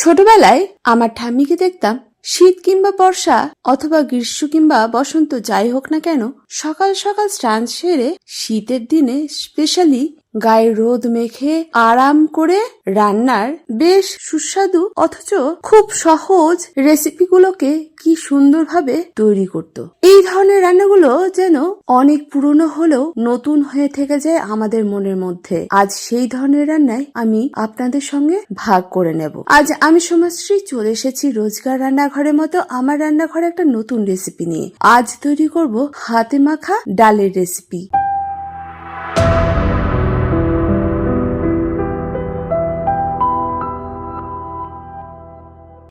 ছোটবেলায় আমার ঠাম্মিকে দেখতাম শীত কিংবা বর্ষা অথবা গ্রীষ্ম কিংবা বসন্ত যাই হোক না কেন সকাল সকাল স্নান সেরে শীতের দিনে স্পেশালি গায়ে রোদ মেখে আরাম করে রান্নার বেশ সুস্বাদু অথচ খুব সহজ রেসিপিগুলোকে কি সুন্দরভাবে তৈরি করত। এই ধরনের রান্নাগুলো যেন অনেক পুরনো হলেও নতুন হয়ে থেকে যায় আমাদের মনের মধ্যে। আজ সেই ধরনের রান্নায় আমি আপনাদের সঙ্গে ভাগ করে নেব। আজ আমি সমাজশ্রী চলে এসেছি রোজগার রান্নাঘরের মতো আমার রান্নাঘরে একটা নতুন রেসিপি নিয়ে। আজ তৈরি করব হাতে মাখা ডালের রেসিপি।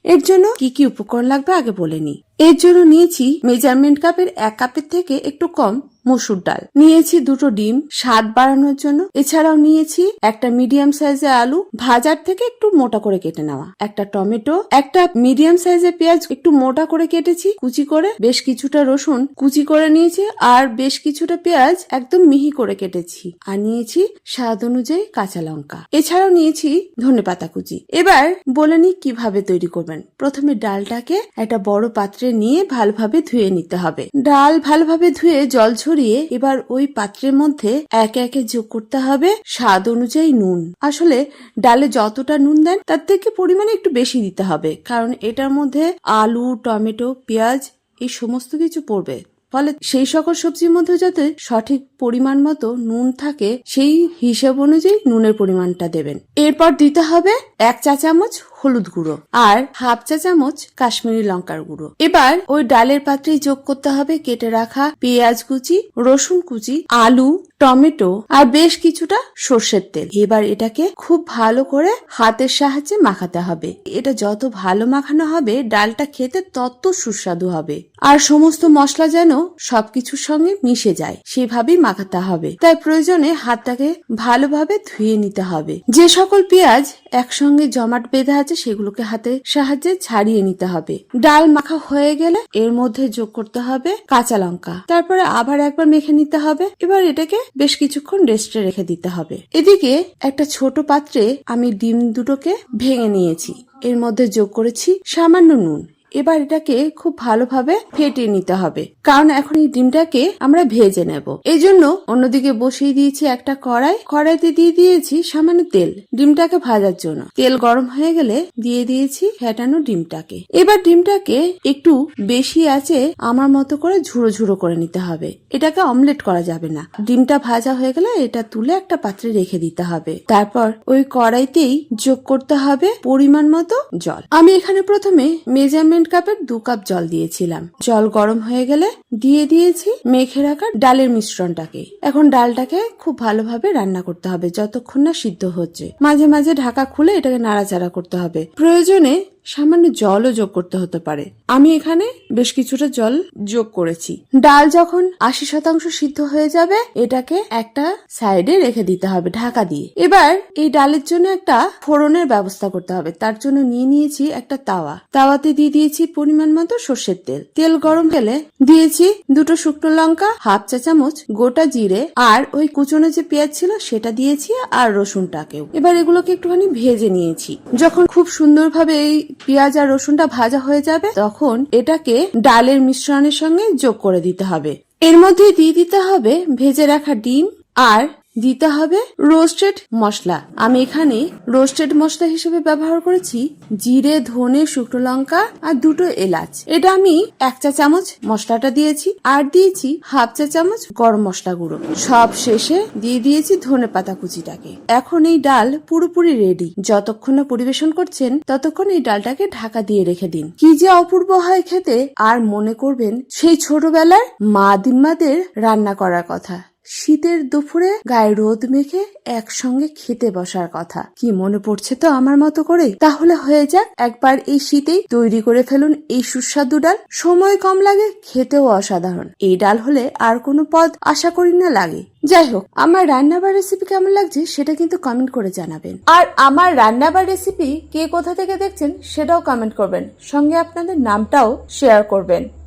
এর জন্য কি কি উপকরণ লাগবে আগে বলে নি এর জন্য নিয়েছি মেজারমেন্ট কাপের এক কাপের থেকে একটু কম মসুর ডাল। নিয়েছি দুটো ডিম, স্বাদ বাড়ানোর জন্য। এছাড়াও নিয়েছি একটা মিডিয়াম সাইজের আলু, ভাজার থেকে একটু মোটা করে কেটে নেওয়া। একটা টমেটো, একটা মিডিয়াম সাইজের পেঁয়াজ একটু মোটা করে কেটেছি, কুচি করে বেশ কিছুটা রসুন কুচি করে নিয়েছি আর বেশ কিছুটা পেঁয়াজ একদম মিহি করে কেটেছি। আর নিয়েছি স্বাদ অনুযায়ী কাঁচা লঙ্কা। এছাড়াও নিয়েছি ধনে পাতা কুচি। এবার বলে নি কীভাবে তৈরি করবেন। প্রথমে ডালটাকে একটা বড় পাত্রে নিয়ে ভালোভাবে ধুয়ে নিতে হবে। ডাল ভালোভাবে ধুয়ে জল ছড়িয়ে এবার ওই পাত্রের মধ্যে একে একে যোগ করতে হবে স্বাদ অনুযায়ী নুন। আসলে ডালে যতটা নুন দেন তার থেকে পরিমাণে একটু বেশি দিতে হবে, কারণ এটার মধ্যে আলু, টমেটো, পেঁয়াজ এই সমস্ত কিছু পড়বে। ফলে সেই সকল সবজির মধ্যে যাতে সঠিক পরিমাণ মতো নুন থাকে, সেই হিসাব অনুযায়ী নুনের পরিমাণটা দেবেন। এরপর দিতে হবে এক চা চামচ হলুদ গুঁড়ো আর হাফ চা চামচ কাশ্মীরি লঙ্কার গুঁড়ো। এবার ওই ডালের পাত্রে যোগ করতে হবে কেটে রাখা পেঁয়াজ কুচি, রসুন কুচি, আলু, টমেটো আর বেশ কিছুটা সর্ষের তেল। এবার এটাকে খুব ভালো করে হাতের সাহায্যে মাখাতে হবে। এটা যত ভালো মাখানো হবে, ডালটা খেতে তত সুস্বাদু হবে। আর সমস্ত মশলা যেন সবকিছুর সঙ্গে মিশে যায়, সেভাবেই মাখাতে হবে। তাই প্রয়োজনে হাতটাকে ভালোভাবে ধুয়ে নিতে হবে। যে সকল পেঁয়াজ একসঙ্গে জমাট বেঁধে আছে সেগুলোকে হাতে সাহায্যে ছাড়িয়ে নিতে হবে। ডাল মাখা হয়ে গেলে এর মধ্যে যোগ করতে হবে কাঁচা লঙ্কা। তারপরে আবার একবার মেখে নিতে হবে। এবার এটাকে বেশ কিছুক্ষণ রেস্টে রেখে দিতে হবে। এদিকে একটা ছোট পাত্রে আমি ডিম দুটোকে ভেঙে নিয়েছি। এর মধ্যে যোগ করেছি সামান্য নুন। এবার এটাকে খুব ভালোভাবে ফেটিয়ে নিতে হবে। কারণ এখন এই ডিমটাকে আমরা ভেজে নেব। এই জন্য অন্যদিকে বসিয়ে দিয়েছি একটা কড়াই। কড়াইতে দিয়ে দিয়েছি সামান্য তেল। ডিমটাকে ভাজার জন্য। তেল গরম হয়ে গেলে দিয়ে দিয়েছি ফেটানো ডিমটাকে। এবার ডিমটাকে একটু বেশি আছে আমার মতো করে ঝুড়ো ঝুড়ো করে নিতে হবে। এটাকে অমলেট করা যাবে না। ডিমটা ভাজা হয়ে গেলে এটা তুলে একটা পাত্রে রেখে দিতে হবে। তারপর ওই কড়াইতেই যোগ করতে হবে পরিমাণ মতো জল। আমি এখানে প্রথমে মেজারমেন্ট কাপের দু কাপ জল দিয়েছিলাম। জল গরম হয়ে গেলে দিয়ে দিয়েছি মেখে রাখা ডালের মিশ্রণটাকে। এখন ডালটাকে খুব ভালোভাবে রান্না করতে হবে, যতক্ষণ না সিদ্ধ হচ্ছে। মাঝে মাঝে ঢাকা খুলে এটাকে নাড়াচাড়া করতে হবে। প্রয়োজনে সামান্য জলও যোগ করতে হতে পারে। আমি এখানে বেশ কিছুটা জল যোগ করেছি। ডাল যখন আশি শতাংশ সিদ্ধ হয়ে যাবে, এটাকে একটা সাইডে রেখে দিতে হবে ঢাকা দিয়ে। এবার এই ডালের জন্য একটা ফোড়নের ব্যবস্থা করতে হবে। তার জন্য নিয়ে নিয়েছি একটা তাওয়া। তাওয়াতে দিয়ে দিয়েছি পরিমাণ মতো সর্ষের তেল। তেল গরম তেলে দিয়েছি দুটো শুকনো লঙ্কা, হাফ চা চামচ গোটা জিরে, আর ওই কুচনো যে পেঁয়াজ ছিল সেটা দিয়েছি, আর রসুনটাকেও। এবার এগুলোকে একটুখানি ভেজে নিয়েছি। যখন খুব সুন্দরভাবে এই পেঁয়াজ আর রসুনটা ভাজা হয়ে যাবে, তখন এটাকে ডালের মিশ্রণের সঙ্গে যোগ করে দিতে হবে। এর মধ্যে দিয়ে দিতে হবে ভেজে রাখা ডিম আর দিতে হবে রোস্টেড মশলা। আমি এখানে রোস্টেড মশলা হিসেবে ব্যবহার করেছি জিরে, ধনে, শুকনো লঙ্কা আর দুটো এলাচ। এটা আমি এক চা চামচ মশলাটা দিয়েছি আর দিয়েছি হাফ চা চামচ গরম মশলা গুঁড়ো। সব শেষে দিয়ে দিয়েছি ধনে পাতা কুচিটাকে। এখন এই ডাল পুরোপুরি রেডি যতক্ষণ না পরিবেশন করছেন, ততক্ষণ এই ডালটাকে ঢাকা দিয়ে রেখে দিন। কি যে অপূর্ব হয় খেতে, আর মনে করবেন সেই ছোটবেলার মা দিম্মাদের রান্না করার কথা। শীতের দুপুরে গায়ে রোদ মেখে একসঙ্গে খেতে বসার কথা। কি মনে পড়ছে তো আমার মতো করে তাহলে হয়ে যাক, একবার এই শীতেই তৈরি করে ফেলুন এই সুস্বাদু ডাল। সময় কম লাগে, খেতেও অসাধারণ। এই ডাল হলে আর কোনো পদ আশা করি না লাগে। যাই হোক, আমার রান্না বা রেসিপি কেমন লাগছে সেটা কিন্তু কমেন্ট করে জানাবেন। আর আমার রান্না বা রেসিপি কে কোথা থেকে দেখছেন সেটাও কমেন্ট করবেন। সঙ্গে আপনাদের নামটাও শেয়ার করবেন।